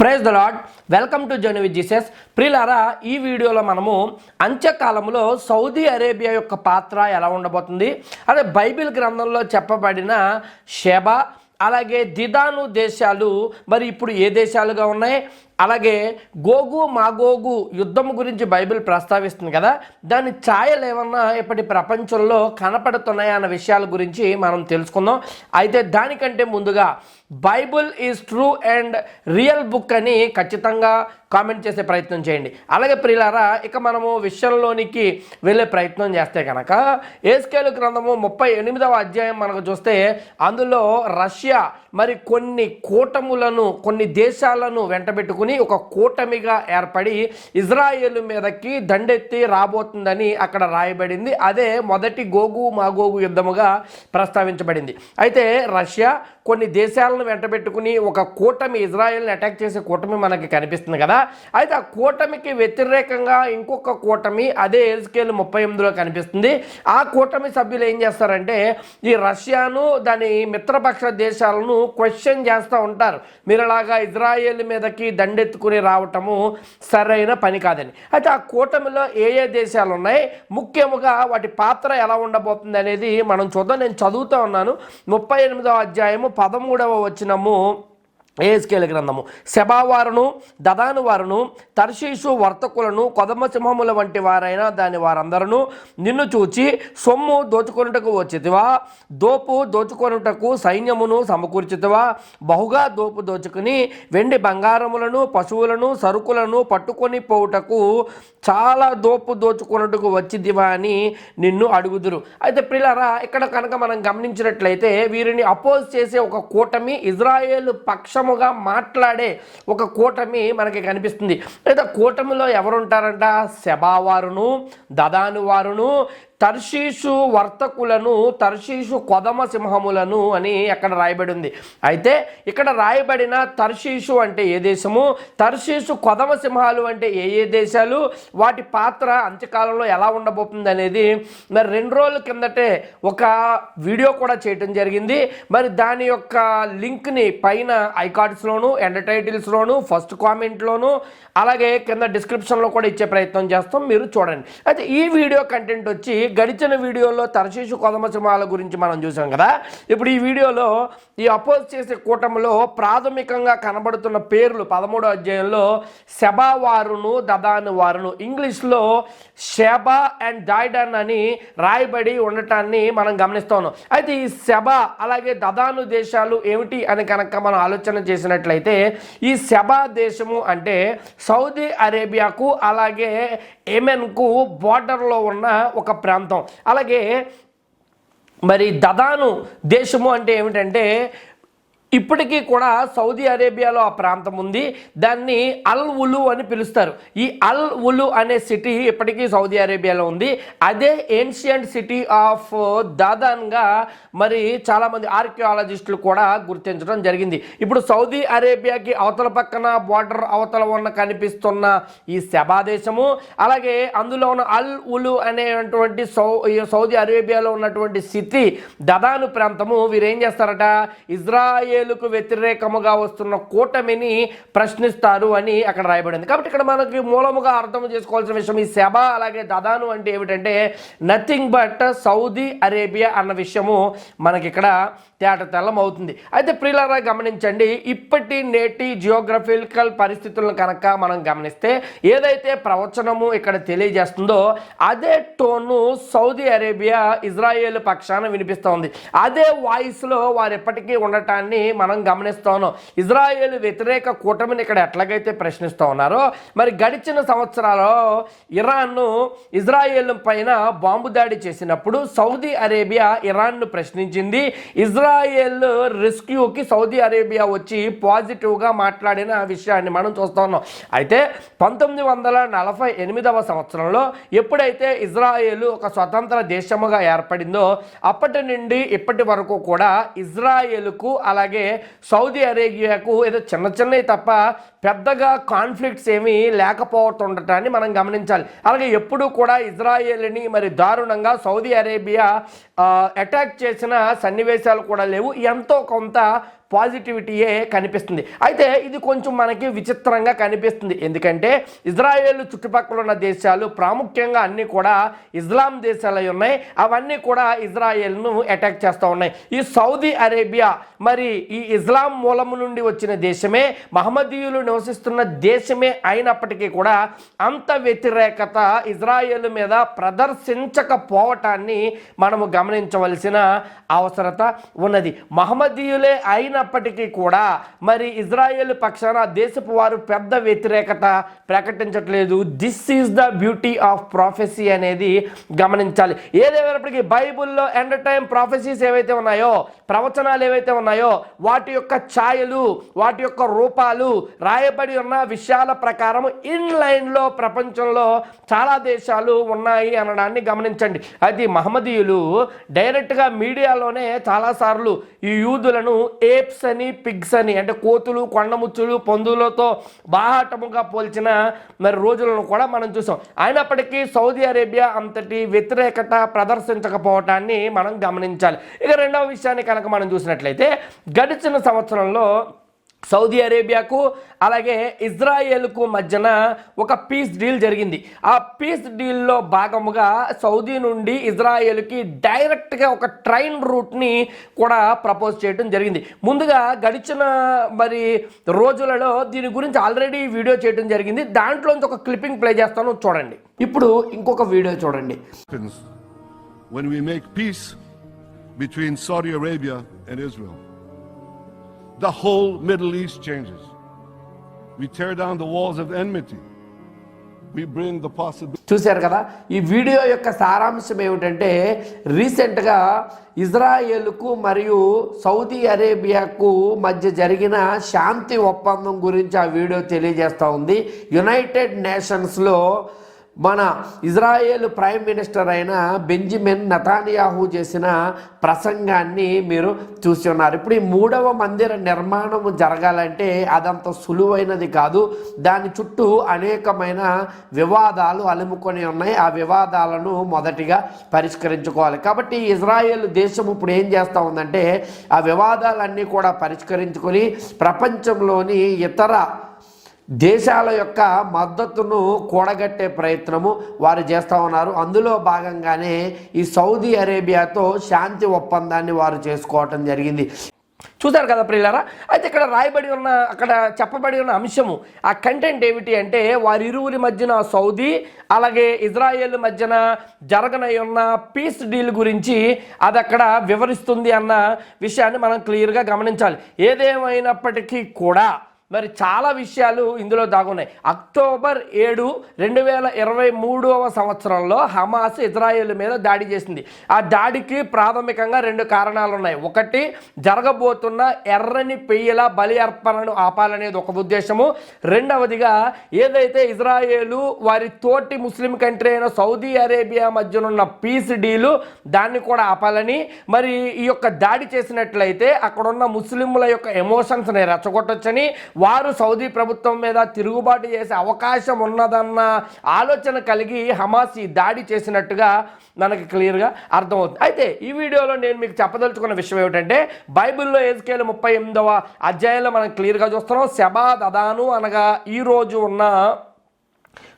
Praise the lord welcome to journey with Jesus. ప్రిలారా ఈ వీడియోలో మనము అంత్యకాలంలో సౌదీ అరేబియా యొక్క పాత్ర ఎలా ఉండబోతుంది అదే బైబిల్ గ్రంథంలో చెప్పబడిన షెబా అలాగే దిదాను దేశాలు మరి ఇప్పుడు ఏ దేశాలుగా ఉన్నాయి అలాగే గోగు మాగోగు యుద్ధం గురించి బైబిల్ ప్రస్తావిస్తుంది కదా. దాని ఛాయలు ఏమన్నా ఇప్పటి ప్రపంచంలో కనపడుతున్నాయా అన్న విషయాల గురించి మనం తెలుసుకుందాం. అయితే దానికంటే ముందుగా Bible is true and real book అని ఖచ్చితంగా కామెంట్ చేసే ప్రయత్నం చేయండి. అలాగే ప్రియులారా ఇక మనము విషయంలోనికి వెళ్ళే ప్రయత్నం చేస్తే కనుక ఏస్కేలు గ్రంథము ముప్పై ఎనిమిదవ అధ్యాయం మనకు చూస్తే అందులో రష్యా మరి కొన్ని కూటములను కొన్ని దేశాలను వెంటబెట్టుకుని ఒక కూటమిగా ఏర్పడి ఇజ్రాయేల్ మీదకి దండెత్తి రాబోతుందని అక్కడ రాయబడింది. అదే మొదటి గోగు మాగోగు యుద్ధముగా ప్రస్తావించబడింది. అయితే రష్యా కొన్ని దేశాలను వెంటబెట్టుకుని ఒక కూటమి ఇజ్రాయెల్ని అటాక్ చేసే కూటమి మనకి కనిపిస్తుంది కదా. అయితే ఆ కూటమికి వ్యతిరేకంగా ఇంకొక కూటమి అదే ఎజ్కేల్ ముప్పై ఎనిమిదిలో కనిపిస్తుంది. ఆ కూటమి సభ్యులు ఏం చేస్తారంటే ఈ రష్యాను దాని మిత్రపక్ష దేశాలను క్వశ్చన్ చేస్తూ ఉంటారు. మీరు అలాగా ఇజ్రాయేల్ మీదకి దండెత్తుకుని రావటము సరైన పని కాదని. అయితే ఆ కూటమిలో ఏ ఏ దేశాలు ఉన్నాయి? ముఖ్యముగా వాటి పాత్ర ఎలా ఉండబోతుంది అనేది మనం చూద్దాం. నేను చదువుతూ ఉన్నాను. ముప్పై ఎనిమిదవ అధ్యాయము పదమూడవ వచనము. ఏఎస్కేల గ్రంథము. శబావారును దదాను వారును తర్షీషు వర్తకులను కొదమ సింహముల వంటి వారైన దాని వారందరూ నిన్ను చూచి సొమ్ము దోచుకొనుటకు వచ్చితివా? దోపు దోచుకొనుటకు సైన్యమును సమకూర్చితివా? బహుగా దోపు దోచుకుని వెండి బంగారములను పశువులను సరుకులను పట్టుకొని పోవుటకు చాలా దోపు దోచుకొనుటకు వచ్చిదివా అని నిన్ను అడుగుదురు. అయితే ప్రిలారా ఇక్కడ కనుక మనం గమనించినట్లయితే వీరిని అపోజ్ చేసే ఒక కూటమి ఇజ్రాయేల్ పక్షముగా మాట్లాడే ఒక కూటమి మనకి కనిపిస్తుంది. లేదా కూటమిలో ఎవరుంటారంట? శబావారును దదాను వారును తర్షీషు వర్తకులను తర్షీషు కొదమ సింహములను అని అక్కడ రాయబడి ఉంది అయితే ఇక్కడ రాయబడిన తర్షీషు అంటే ఏ దేశము? తర్షీషు కొదమ సింహాలు అంటే ఏ ఏ దేశాలు? వాటి పాత్ర అంత్యకాలంలో ఎలా ఉండబోతుంది అనేది మరి రెండు రోజుల కిందటే ఒక వీడియో కూడా చేయటం జరిగింది. మరి దాని యొక్క లింక్ని పైన ఐకార్డ్స్లోను ఎండ్ టైటిల్స్లోను ఫస్ట్ కామెంట్లోను అలాగే కింద డిస్క్రిప్షన్లో కూడా ఇచ్చే ప్రయత్నం చేస్తాం. మీరు చూడండి. అయితే ఈ వీడియో కంటెంట్ వచ్చి గడిచిన వీడియోలో తరశీషు కొదమ సింహాల గురించి మనం చూసాం కదా. ఇప్పుడు ఈ వీడియోలో ఈ అపోజ్ చేసే కూటమిలో ప్రాథమికంగా కనబడుతున్న పేర్లు పదమూడో అధ్యాయంలో శబావారును దదాను వారును. ఇంగ్లీష్లో షెబా అండ్ జాయిడన్ అని రాయబడి ఉండటాన్ని మనం గమనిస్తాను అయితే ఈ శబా అలాగే దదాను దేశాలు ఏమిటి అని కనుక మనం ఆలోచన చేసినట్లయితే ఈ శబా దేశము అంటే సౌదీ అరేబియాకు అలాగే ఏమెన్కు బార్డర్లో ఉన్న ఒక ప్రాంతం. అలాగే మరి దదాను దేశము అంటే ఏమిటంటే ఇప్పటికీ కూడా సౌదీ అరేబియాలో ఆ ప్రాంతం ఉంది. దాన్ని అల్ ఉలు అని పిలుస్తారు. ఈ అల్ ఉలు అనే సిటీ ఇప్పటికీ సౌదీ అరేబియాలో ఉంది. అదే ఏన్షియంట్ సిటీ ఆఫ్ దాదాన్గా మరి చాలామంది ఆర్కియాలజిస్టులు కూడా గుర్తించడం జరిగింది. ఇప్పుడు సౌదీ అరేబియాకి అవతల పక్కన బార్డర్ అవతల ఉన్న కనిపిస్తున్న ఈ శబాదేశము అలాగే అందులో ఉన్న అల్ ఉలు అనేటువంటి సౌ ఈ సౌదీ అరేబియాలో ఉన్నటువంటి సిటీ దదాను ప్రాంతము వీరేం చేస్తారట? ఇజ్రాయిల్ ఇజ్రాయేలుకు వ్యతిరేకముగా వస్తున్న కూటమిని ప్రశ్నిస్తారు అని అక్కడ రాయబడింది. కాబట్టి ఇక్కడ మనకి మూలముగా అర్థం చేసుకోవాల్సిన విషయం ఈ శబ అలాగే దదాను అంటే ఏమిటంటే నథింగ్ బట్ సౌదీ అరేబియా అన్న విషయము మనకి ఇక్కడ తేట తెల్లం అవుతుంది అయితే ప్రియులరా గమనించండి ఇప్పటి నేటి జియోగ్రఫికల్ పరిస్థితులను కనుక మనం గమనిస్తే ఏదైతే ప్రవచనము ఇక్కడ తెలియజేస్తుందో అదే టోను సౌదీ అరేబియా ఇజ్రాయేల్ పక్షాన వినిపిస్తూ ఉంది. అదే వాయిస్లో వారు ఎప్పటికీ ఉండటాన్ని మనం గమనిస్తా ఉన్నాం. ఇజ్రాయేల్ వ్యతిరేక కూటమిని ఇక్కడ ఎట్లాగైతే ప్రశ్నిస్తూ ఉన్నారో మరి గడిచిన సంవత్సరాల్లో ఇరాన్ను ఇజ్రాయేల్ పైన బాంబు దాడి చేసినప్పుడు సౌదీ అరేబియా ఇరాన్ను ప్రశ్నించింది. ఇజ్రాయేల్ రెస్క్యూకి సౌదీ అరేబియా వచ్చి పాజిటివ్గా మాట్లాడిన విషయాన్ని మనం చూస్తూ ఉన్నాం. అయితే పంతొమ్మిది వందల నలభై ఎనిమిదవ సంవత్సరంలో ఎప్పుడైతే ఇజ్రాయేల్ ఒక స్వతంత్ర దేశముగా ఏర్పడిందో అప్పటి నుండి ఇప్పటి వరకు కూడా ఇజ్రాయేల్కు అలాగే సౌదీ అరేబియాకు ఏదో చిన్న చిన్నవి తప్ప పెద్దగా కాన్ఫ్లిక్ట్స్ ఏమీ లేకపోతుండటాన్ని మనం గమనించాలి. అలాగే ఎప్పుడూ కూడా ఇజ్రాయేల్ని మరి దారుణంగా సౌదీ అరేబియా అటాక్ చేసిన సన్నివేశాలు కూడా లేవు. ఎంతో కొంత పాజిటివిటీయే కనిపిస్తుంది. అయితే ఇది కొంచెం మనకి విచిత్రంగా కనిపిస్తుంది. ఎందుకంటే ఇజ్రాయేల్ చుట్టుపక్కల ఉన్న దేశాలు ప్రాముఖ్యంగా అన్నీ కూడా ఇస్లాం దేశాలు ఉన్నాయి. అవన్నీ కూడా ఇజ్రాయేల్ను అటాక్ చేస్తూ ఉన్నాయి. ఈ సౌదీ అరేబియా మరి ఈ ఇస్లాం మూలము నుండి వచ్చిన దేశమే మహమ్మదీయులు నివసిస్తున్న దేశమే అయినప్పటికీ కూడా అంత వ్యతిరేకత ఇజ్రాయేల్ మీద ప్రదర్శించకపోవటాన్ని మనము గమనించవలసిన అవసరత ఉన్నది. మహమ్మదీయులే అయిన అయినప్పటికీ కూడా మరి ఇజ్రాయేల్ పక్షాన దేశపు వారు పెద్ద వ్యతిరేకత ప్రకటించట్లేదు. This is the beauty of prophecy అనేది గమనించాలి. ఏదేమైనప్పటికీ బైబిల్లో ఎండ్ టైం ప్రాఫెసీస్ ఏవైతే ఉన్నాయో ప్రవచనాలు ఏవైతే ఉన్నాయో వాటి యొక్క ఛాయలు వాటి యొక్క రూపాలు రాయబడి ఉన్న విషయాల ప్రకారం ఇన్ లైన్లో ప్రపంచంలో చాలా దేశాలు ఉన్నాయి అనడాన్ని గమనించండి. అది మహమ్మదీయులు డైరెక్ట్గా మీడియాలోనే చాలాసార్లు ఈ యూదులను ఏ ఏప్స్ అని పిగ్స్ అని అంటే కోతులు కొండముచ్చులు పందులతో బాహాటముగా పోల్చిన మరి రోజులను కూడా మనం చూసాం. అయినప్పటికీ సౌదీ అరేబియా అంతటి వ్యతిరేకత ప్రదర్శించకపోవటాన్ని మనం గమనించాలి. ఇక రెండవ విషయాన్ని కనుక మనం చూసినట్లయితే గడిచిన సంవత్సరంలో సౌదీ అరేబియాకు అలాగే ఇజ్రాయేల్కు మధ్యన ఒక పీస్ డీల్ జరిగింది. ఆ పీస్ డీల్లో భాగముగా సౌదీ నుండి ఇజ్రాయేల్కి డైరెక్ట్గా ఒక ట్రైన్ రూట్ని కూడా ప్రపోజ్ చేయడం జరిగింది. ముందుగా గడిచిన మరి రోజులలో దీని గురించి ఆల్రెడీ వీడియో చేయడం జరిగింది. దాంట్లోంచి ఒక క్లిప్పింగ్ ప్లే చేస్తాను చూడండి. ఇప్పుడు ఇంకొక వీడియో చూడండి. When we make peace between Saudi Arabia and Israel. The whole Middle East changes. We tear down the walls of enmity. We bring the possibility. చూశారు కదా ఈ వీడియో యొక్క సారాంశం ఏమిటంటే రీసెంట్గా ఇజ్రాయేల్కు మరియు సౌదీ అరేబియాకు మధ్య జరిగిన శాంతి ఒప్పందం గురించి ఆ వీడియో తెలియజేస్తూ ఉంది యునైటెడ్ నేషన్స్లో మన ఇజ్రాయేల్ ప్రైమ్ మినిస్టర్ అయిన బెంజమిన్ నతానియాహు చేసిన ప్రసంగాన్ని మీరు చూసి ఉన్నారు. ఇప్పుడు ఈ మూడవ మందిర నిర్మాణం జరగాలంటే అదంత సులువైనది కాదు. దాని చుట్టూ అనేకమైన వివాదాలు అలుముకొని ఉన్నాయి. ఆ వివాదాలను మొదటిగా పరిష్కరించుకోవాలి. కాబట్టి ఇజ్రాయేల్ దేశం ఇప్పుడు ఏం చేస్తూ ఉందంటే ఆ వివాదాలన్నీ కూడా పరిష్కరించుకొని ప్రపంచంలోని ఇతర దేశాల యొక్క మద్దతును కూడగట్టే ప్రయత్నము వారు చేస్తూ ఉన్నారు. అందులో భాగంగానే ఈ సౌదీ అరేబియాతో శాంతి ఒప్పందాన్ని వారు చేసుకోవటం జరిగింది. చూశారు కదా ప్రియులారా? అయితే ఇక్కడ రాయబడి ఉన్న అక్కడ చెప్పబడి ఉన్న అంశము ఆ కంటెంట్ ఏమిటి అంటే వారిరువురి మధ్యన సౌదీ అలాగే ఇజ్రాయెల్ మధ్యన జరగనై ఉన్న పీస్ డీల్ గురించి అది అక్కడ వివరిస్తుంది అన్న విషయాన్ని మనం క్లియర్గా గమనించాలి. ఏదేమైనప్పటికీ కూడా మరి చాలా విషయాలు ఇందులో దాగున్నాయి. అక్టోబర్ ఏడు రెండు వేల ఇరవై మూడవ సంవత్సరంలో హమాస్ ఇజ్రాయెల్ మీద దాడి చేసింది. ఆ దాడికి ప్రాథమికంగా రెండు కారణాలు ఉన్నాయి ఒకటి జరగబోతున్న ఎర్రని పెయ్యల బలి అర్పణను ఆపాలనేది ఒక ఉద్దేశము. రెండవదిగా ఏదైతే ఇజ్రాయేలు వారి తోటి ముస్లిం కంట్రీ అయిన సౌదీ అరేబియా మధ్యనున్న పీస్ డీలు దాన్ని కూడా ఆపాలని మరి ఈ యొక్క దాడి చేసినట్లయితే అక్కడున్న ముస్లింల యొక్క ఎమోషన్స్ని రెచ్చగొట్టొచ్చని వారు సౌదీ ప్రభుత్వం మీద తిరుగుబాటు చేసే అవకాశం ఉన్నదన్న ఆలోచన కలిగి హమాస్ ఈ దాడి చేసినట్టుగా మనకి క్లియర్గా అర్థమవుతుంది. అయితే ఈ వీడియోలో నేను మీకు చెప్పదలుచుకున్న విషయం ఏమిటంటే బైబిల్లో ఏజ్కేలు ముప్పై ఎనిమిదవ అధ్యాయంలో మనం క్లియర్గా చూస్తున్నాం శబాద్ అదాను అనగా ఈ రోజు ఉన్న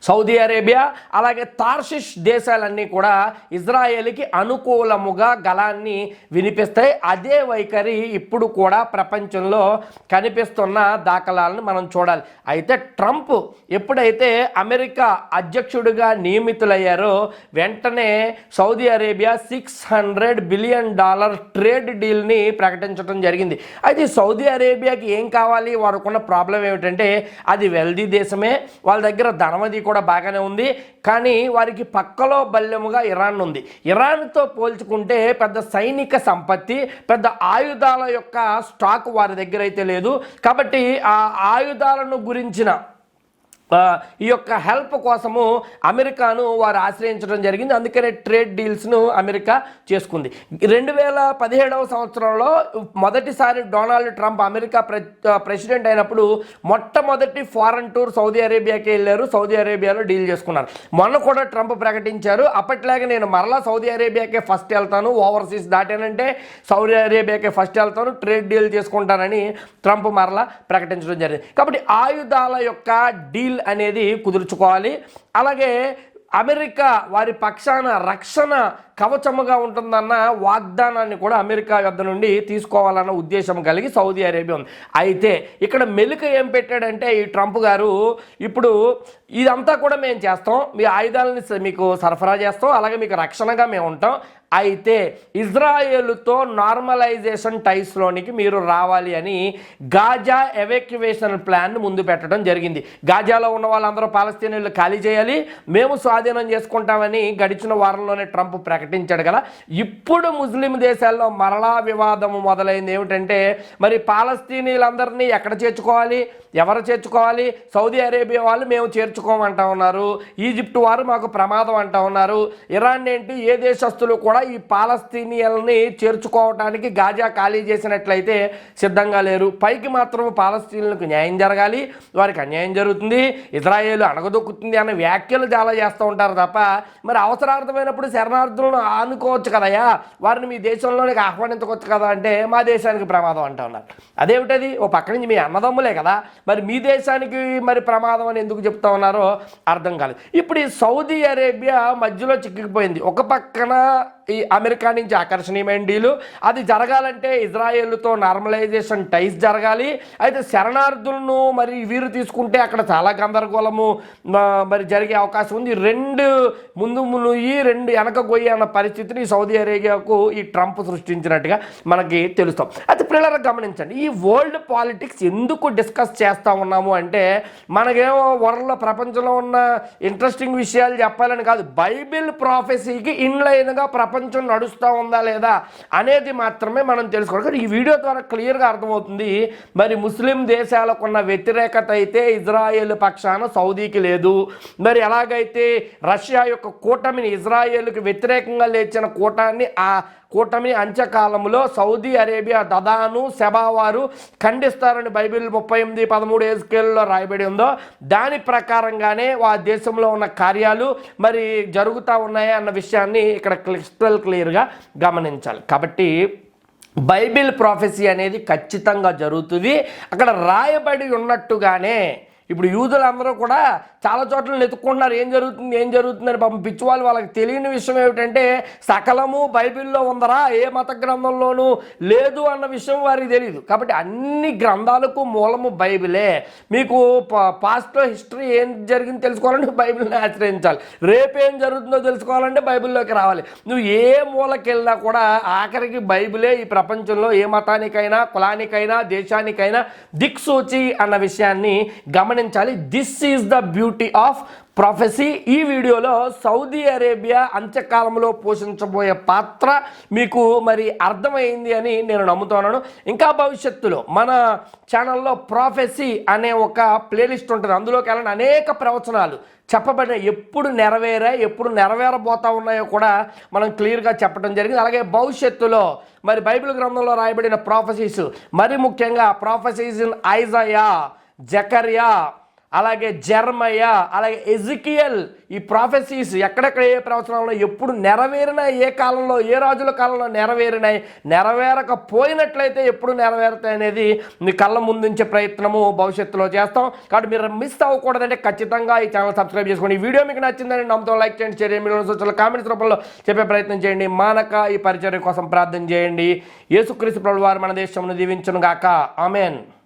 సౌదీ అరేబియా అలాగే తార్షిష్ దేశాలన్నీ కూడా ఇజ్రాయేల్కి అనుకూలముగా గలాన్ని వినిపిస్తాయి. అదే వైఖరి ఇప్పుడు కూడా ప్రపంచంలో కనిపిస్తున్న దాఖలాలను మనం చూడాలి. అయితే ట్రంప్ ఎప్పుడైతే అమెరికా అధ్యక్షుడిగా నియమితులయ్యారో వెంటనే Saudi Arabia six hundred billion dollar trade డీల్ని ప్రకటించడం జరిగింది. అయితే సౌదీ అరేబియాకి ఏం కావాలి? వారికున్న ప్రాబ్లం ఏమిటంటే అది వెల్దీ దేశమే. వాళ్ళ దగ్గర ధనవది కూడా కూడా బాగానే ఉంది. కానీ వారికి పక్కలో బల్యముగా ఇరాన్ ఉంది. ఇరాన్తో పోల్చుకుంటే పెద్ద సైనిక సంపత్తి పెద్ద ఆయుధాల యొక్క స్టాక్ వారి దగ్గర అయితే లేదు. కాబట్టి ఆ ఆయుధాలను గురించిన ఈ యొక్క హెల్ప్ కోసము అమెరికాను వారు ఆశ్రయించడం జరిగింది. అందుకనే ట్రేడ్ డీల్స్ను అమెరికా చేసుకుంది. రెండు వేల పదిహేడవ సంవత్సరంలో మొదటిసారి డొనాల్డ్ ట్రంప్ అమెరికా ప్రెసిడెంట్ అయినప్పుడు మొట్టమొదటి ఫారెన్ టూర్ సౌదీ అరేబియాకి వెళ్ళారు. సౌదీ అరేబియాలో డీల్ చేసుకున్నారు. మొన్న కూడా ట్రంప్ ప్రకటించారు. అప్పట్లాగే నేను మరలా సౌదీ అరేబియాకే ఫస్ట్ వెళ్తాను. ఓవర్సీస్ దాటానంటే సౌదీ అరేబియాకే ఫస్ట్ వెళ్తాను. ట్రేడ్ డీల్ చేసుకుంటానని ట్రంప్ మరలా ప్రకటించడం జరిగింది. కాబట్టి ఆయుధాల యొక్క డీల్ అనేది కుదుర్చుకోవాలి. అలాగే అమెరికా వారి పక్షాన రక్షణ కవచముగా ఉంటుందన్న వాగ్దానాన్ని కూడా అమెరికా వద్ద నుండి తీసుకోవాలన్న ఉద్దేశం కలిగి సౌదీ అరేబియా ఉంది. అయితే ఇక్కడ మెలుక ఏం పెట్టాడంటే ఈ ట్రంప్ గారు ఇప్పుడు ఇదంతా కూడా మేము చేస్తాం మీ ఆయుధాలని మీకు సరఫరా చేస్తాం అలాగే మీకు రక్షణగా మేము ఉంటాం. అయితే ఇజ్రాయేల్తో నార్మలైజేషన్ టైస్లోనికి మీరు రావాలి అని గాజా ఎవాక్యువేషన్ ప్లాన్ ముందు పెట్టడం జరిగింది. గాజాలో ఉన్న వాళ్ళందరూ పాలస్తీనియన్లు ఖాళీ చేయాలి మేము స్వాధీనం చేసుకుంటామని గడిచిన వారంలోనే ట్రంప్ ప్రకటించాడు కదా. ఇప్పుడు ముస్లిం దేశాల్లో మరలా వివాదం మొదలైంది. ఏమిటంటే మరి పాలస్తీనీలందరినీ ఎక్కడ చేర్చుకోవాలి? ఎవరు చేర్చుకోవాలి? సౌదీ అరేబియా వాళ్ళు మేము చేర్చుకోమంటా ఉన్నారు. ఈజిప్ట్ వారు మాకు ప్రమాదం అంటా ఉన్నారు. ఇరాన్ ఏంటి? ఏ దేశస్తులు కూడా ఈ పాలస్తీనియల్ని చేర్చుకోవడానికి గాజా ఖాళీ చేసినట్లయితే సిద్ధంగా లేరు. పైకి మాత్రం పాలస్తీనులకు న్యాయం జరగాలి. వారికి అన్యాయం జరుగుతుంది. ఇజ్రాయేల్ అణగదొక్కుతుంది అనే వ్యాఖ్యలు చాలా చేస్తూ ఉంటారు తప్ప మరి అవసరార్థమైనప్పుడు శరణార్థులను ఆనుకోవచ్చు కదయ్యా? వారిని మీ దేశంలోనికి ఆహ్వానించవచ్చు కదా అంటే మా దేశానికి ప్రమాదం అంటూ ఉన్నారు. అదేమిటది? ఓ పక్క నుంచి మీ అన్నదమ్ములే కదా. మరి మీ దేశానికి మరి ప్రమాదం అని ఎందుకు చెప్తా ఉన్నారో అర్థం కాలేదు. ఇప్పుడు ఈ సౌదీ అరేబియా మధ్యలో చిక్కుకుపోయింది ఒక పక్కన ఈ అమెరికా నుంచి ఆకర్షణీయమైన డీలు. అది జరగాలంటే ఇజ్రాయేల్తో నార్మలైజేషన్ టైస్ జరగాలి. అయితే శరణార్థులను మరి వీరు తీసుకుంటే అక్కడ చాలా గందరగోళము మరి జరిగే అవకాశం ఉంది. రెండు ముందు మునుయి రెండు వెనక గొయ్యి ఉన్న పరిస్థితిని సౌదీ అరేబియాకు ఈ ట్రంప్ సృష్టించినట్టుగా మనకి తెలుస్తాం. అయితే పిల్లలు గమనించండి ఈ వరల్డ్ పాలిటిక్స్ ఎందుకు డిస్కస్ చేస్తూ ఉన్నాము అంటే మనకేమో వరల్డ్లో ప్రపంచంలో ఉన్న ఇంట్రెస్టింగ్ విషయాలు చెప్పాలని కాదు బైబిల్ ప్రాఫెసీకి ఇన్లైన్గా ప్రపంచం నడుస్తూ ఉందా లేదా అనేది మాత్రమే మనం తెలుసుకోవాలి. కానీ ఈ వీడియో ద్వారా క్లియర్గా అర్థమవుతుంది మరి ముస్లిం దేశాలకు ఉన్న వ్యతిరేకత అయితే ఇజ్రాయేల్ పక్షాన సౌదీకి లేదు. మరి ఎలాగైతే రష్యా యొక్క కూటమిని ఇజ్రాయేల్కి వ్యతిరేకంగా లేచిన కూటాన్ని ఆ కూటమి అంత్యకాలంలో సౌదీ అరేబియా దదాను సెబావారు ఖండిస్తారని బైబిల్ ముప్పై ఎనిమిది పదమూడు ఏజ్కేల్లో రాయబడి ఉందో దాని ప్రకారంగానే ఆ దేశంలో ఉన్న కార్యాలు మరి జరుగుతూ ఉన్నాయా అన్న విషయాన్ని ఇక్కడ క్రిస్టల్ క్లియర్గా గమనించాలి. కాబట్టి బైబిల్ ప్రాఫెసీ అనేది ఖచ్చితంగా జరుగుతుంది. అక్కడ రాయబడి ఉన్నట్టుగానే ఇప్పుడు యూదులందరూ కూడా చాలా చోట్ల వెతుక్కుంటున్నారు. ఏం జరుగుతుంది ఏం జరుగుతుందని పాపం పిచ్చివాళ్ళు వాళ్ళకి తెలియని విషయం ఏమిటంటే సకలము బైబిల్లో ఉందరా ఏ మత గ్రంథంలోనూ లేదు అన్న విషయం వారికి తెలియదు కాబట్టి అన్ని గ్రంథాలకు మూలము బైబిలే. మీకు పాస్ట్లో హిస్టరీ ఏం జరిగింది తెలుసుకోవాలంటే బైబిల్ని ఆశ్రయించాలి. రేపేం జరుగుతుందో తెలుసుకోవాలంటే బైబిల్లోకి రావాలి. నువ్వు ఏ మూలకి వెళ్ళినా కూడా ఆఖరికి బైబిలే ఈ ప్రపంచంలో ఏ మతానికైనా కులానికైనా దేశానికైనా దిక్సూచి అన్న విషయాన్ని గమనించాలి. This is the beauty of prophecy ఈ వీడియోలో సౌదీ అరేబియా అంత్యకాలంలో పోషించబోయే పాత్ర మీకు మరి అర్థమైంది అని నేను నమ్ముతున్నాను. ఇంకా భవిష్యత్తులో మన ఛానల్లో ప్రాఫెసీ అనే ఒక ప్లేలిస్ట్ ఉంటుంది. అందులోకి వెళ్ళిన అనేక ప్రవచనాలు చెప్పబడిన ఎప్పుడు నెరవేరా ఎప్పుడు నెరవేరబోతా ఉన్నాయో కూడా మనం క్లియర్గా చెప్పడం జరిగింది. అలాగే భవిష్యత్తులో మరి బైబిల్ గ్రంథంలో రాయబడిన ప్రాఫెసీస్ మరి ముఖ్యంగా ప్రాఫెసీస్ ఇన్ ఐజయా జకర్యా అలాగే జర్మయ అలాగే ఎజికియల్ ఈ ప్రాఫెసీస్ ఎక్కడెక్కడ ఏ ప్రవచనాల్లో ఎప్పుడు నెరవేరినాయి ఏ కాలంలో ఏ రాజుల కాలంలో నెరవేరినాయి నెరవేరకపోయినట్లయితే ఎప్పుడు నెరవేరుతాయి అనేది మీ కళ్ళ ముందుంచే ప్రయత్నము భవిష్యత్తులో చేస్తాం. కాబట్టి మీరు మిస్ అవ్వకూడదంటే ఖచ్చితంగా ఈ ఛానల్ సబ్స్క్రైబ్ చేసుకోండి. ఈ వీడియో మీకు నచ్చిందని నమ్మతో లైక్ చేయండి షేర్ చేయండి. మీరు సూచనలు కామెంట్స్ రూపంలో చెప్పే ప్రయత్నం చేయండి. మానక ఈ పరిచర్య కోసం ప్రార్థన చేయండి. యేసుక్రీస్తు ప్రభు వారు మన దేశంను దీవించను గాక ఆమెన్.